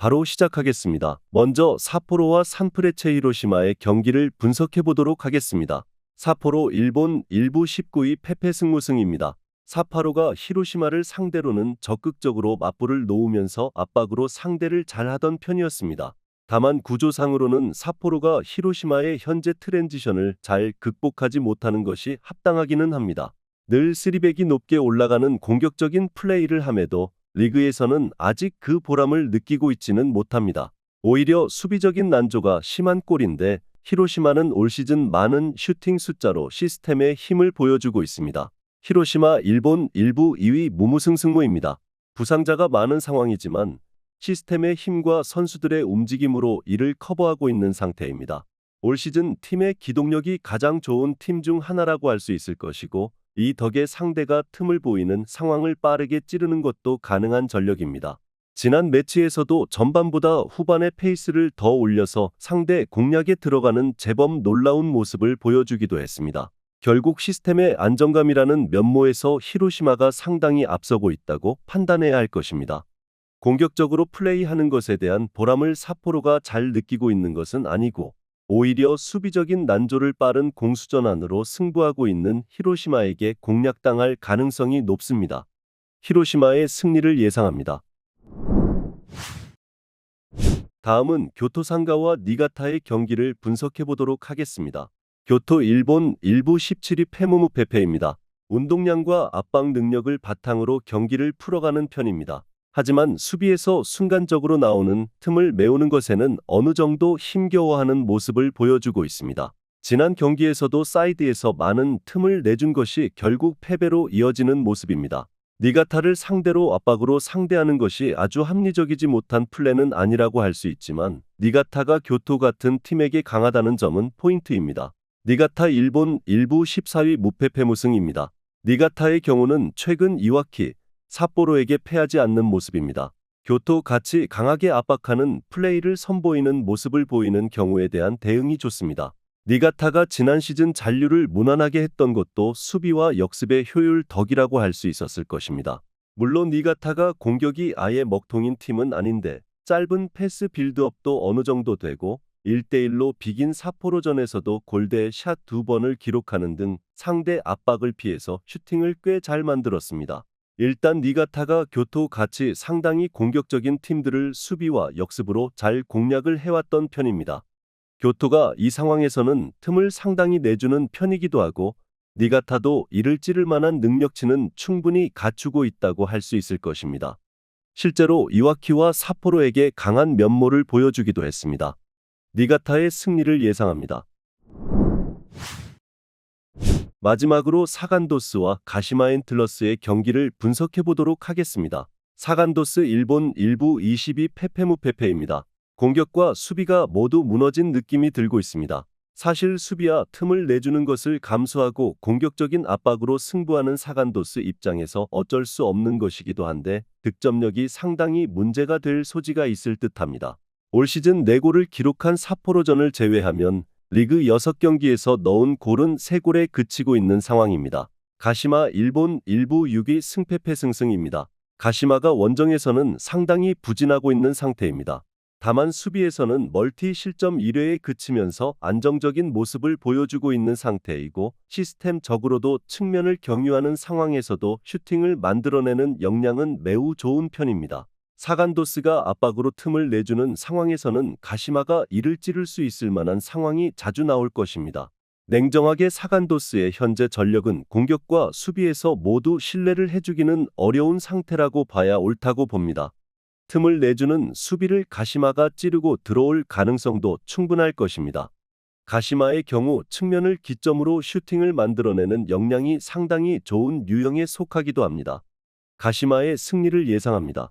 바로 시작하겠습니다. 먼저 사포로와 산프레체 히로시마의 경기를 분석해 보도록 하겠습니다. 사포로 일본 일부 19위 패패 승무승입니다. 사파로가 히로시마를 상대로는 적극적으로 맞불을 놓으면서 압박으로 상대를 잘하던 편이었습니다. 다만 구조상으로는 사포로가 히로시마의 현재 트랜지션을 잘 극복하지 못하는 것이 합당하기는 합니다. 늘 쓰리백이 높게 올라가는 공격적인 플레이를 함에도 리그에서는 아직 그 보람을 느끼고 있지는 못합니다. 오히려 수비적인 난조가 심한 꼴인데 히로시마는 올 시즌 많은 슈팅 숫자로 시스템의 힘을 보여주고 있습니다. 히로시마 일본 일부 2위 무무승승무입니다. 부상자가 많은 상황이지만 시스템의 힘과 선수들의 움직임으로 이를 커버하고 있는 상태입니다. 올 시즌 팀의 기동력이 가장 좋은 팀 중 하나라고 할 수 있을 것이고 이 덕에 상대가 틈을 보이는 상황을 빠르게 찌르는 것도 가능한 전력입니다. 지난 매치에서도 전반보다 후반의 페이스를 더 올려서 상대 공략에 들어가는 제법 놀라운 모습을 보여주기도 했습니다. 결국 시스템의 안정감이라는 면모에서 히로시마가 상당히 앞서고 있다고 판단해야 할 것입니다. 공격적으로 플레이하는 것에 대한 보람을 사포로가 잘 느끼고 있는 것은 아니고 오히려 수비적인 난조를 빠른 공수전환으로 승부하고 있는 히로시마에게 공략당할 가능성이 높습니다. 히로시마의 승리를 예상합니다. 다음은 교토 상가와 니가타의 경기를 분석해 보도록 하겠습니다. 교토 일본 일부 17위 페무무 페페입니다. 운동량과 압박 능력을 바탕으로 경기를 풀어가는 편입니다. 하지만 수비에서 순간적으로 나오는 틈을 메우는 것에는 어느 정도 힘겨워하는 모습을 보여주고 있습니다. 지난 경기에서도 사이드에서 많은 틈을 내준 것이 결국 패배로 이어지는 모습입니다. 니가타를 상대로 압박으로 상대하는 것이 아주 합리적이지 못한 플랜은 아니라고 할 수 있지만 니가타가 교토 같은 팀에게 강하다는 점은 포인트입니다. 니가타 일본 일부 14위 무패 패 무승입니다. 니가타의 경우는 최근 이와키, 삿포로에게 패하지 않는 모습입니다. 교토 같이 강하게 압박하는 플레이를 선보이는 모습을 보이는 경우에 대한 대응이 좋습니다. 니가타가 지난 시즌 잔류를 무난하게 했던 것도 수비와 역습의 효율 덕이라고 할 수 있었을 것입니다. 물론 니가타가 공격이 아예 먹통인 팀은 아닌데 짧은 패스 빌드업도 어느 정도 되고 1대1로 비긴 사포로전에서도 골대 샷두 번을 기록하는 등 상대 압박을 피해서 슈팅을 꽤 잘 만들었습니다. 일단 니가타가 교토 같이 상당히 공격적인 팀들을 수비와 역습으로 잘 공략을 해왔던 편입니다. 교토가 이 상황에서는 틈을 상당히 내주는 편이기도 하고 니가타도 이를 찌를 만한 능력치는 충분히 갖추고 있다고 할 수 있을 것입니다. 실제로 이와키와 사포로에게 강한 면모를 보여주기도 했습니다. 니가타의 승리를 예상합니다. 마지막으로 사간도스와 가시마 앤틀러스의 경기를 분석해 보도록 하겠습니다. 사간도스 일본 일부 22 페페무 페페입니다. 공격과 수비가 모두 무너진 느낌이 들고 있습니다. 사실 수비와 틈을 내주는 것을 감수하고 공격적인 압박으로 승부하는 사간도스 입장에서 어쩔 수 없는 것이기도 한데 득점력이 상당히 문제가 될 소지가 있을 듯합니다. 올 시즌 4골을 기록한 사포로전을 제외하면 리그 6경기에서 넣은 골은 3골에 그치고 있는 상황입니다. 가시마 일본 일부 6위 승패 패 승승입니다. 가시마가 원정에서는 상당히 부진하고 있는 상태입니다. 다만 수비에서는 멀티 실점 1회에 그치면서 안정적인 모습을 보여주고 있는 상태이고 시스템적으로도 측면을 경유하는 상황에서도 슈팅을 만들어내는 역량은 매우 좋은 편입니다. 사간도스가 압박으로 틈을 내주는 상황에서는 가시마가 이를 찌를 수 있을 만한 상황이 자주 나올 것입니다. 냉정하게 사간도스의 현재 전력은 공격과 수비에서 모두 신뢰를 해주기는 어려운 상태라고 봐야 옳다고 봅니다. 틈을 내주는 수비를 가시마가 찌르고 들어올 가능성도 충분할 것입니다. 가시마의 경우 측면을 기점으로 슈팅을 만들어내는 역량이 상당히 좋은 유형에 속하기도 합니다. 가시마의 승리를 예상합니다.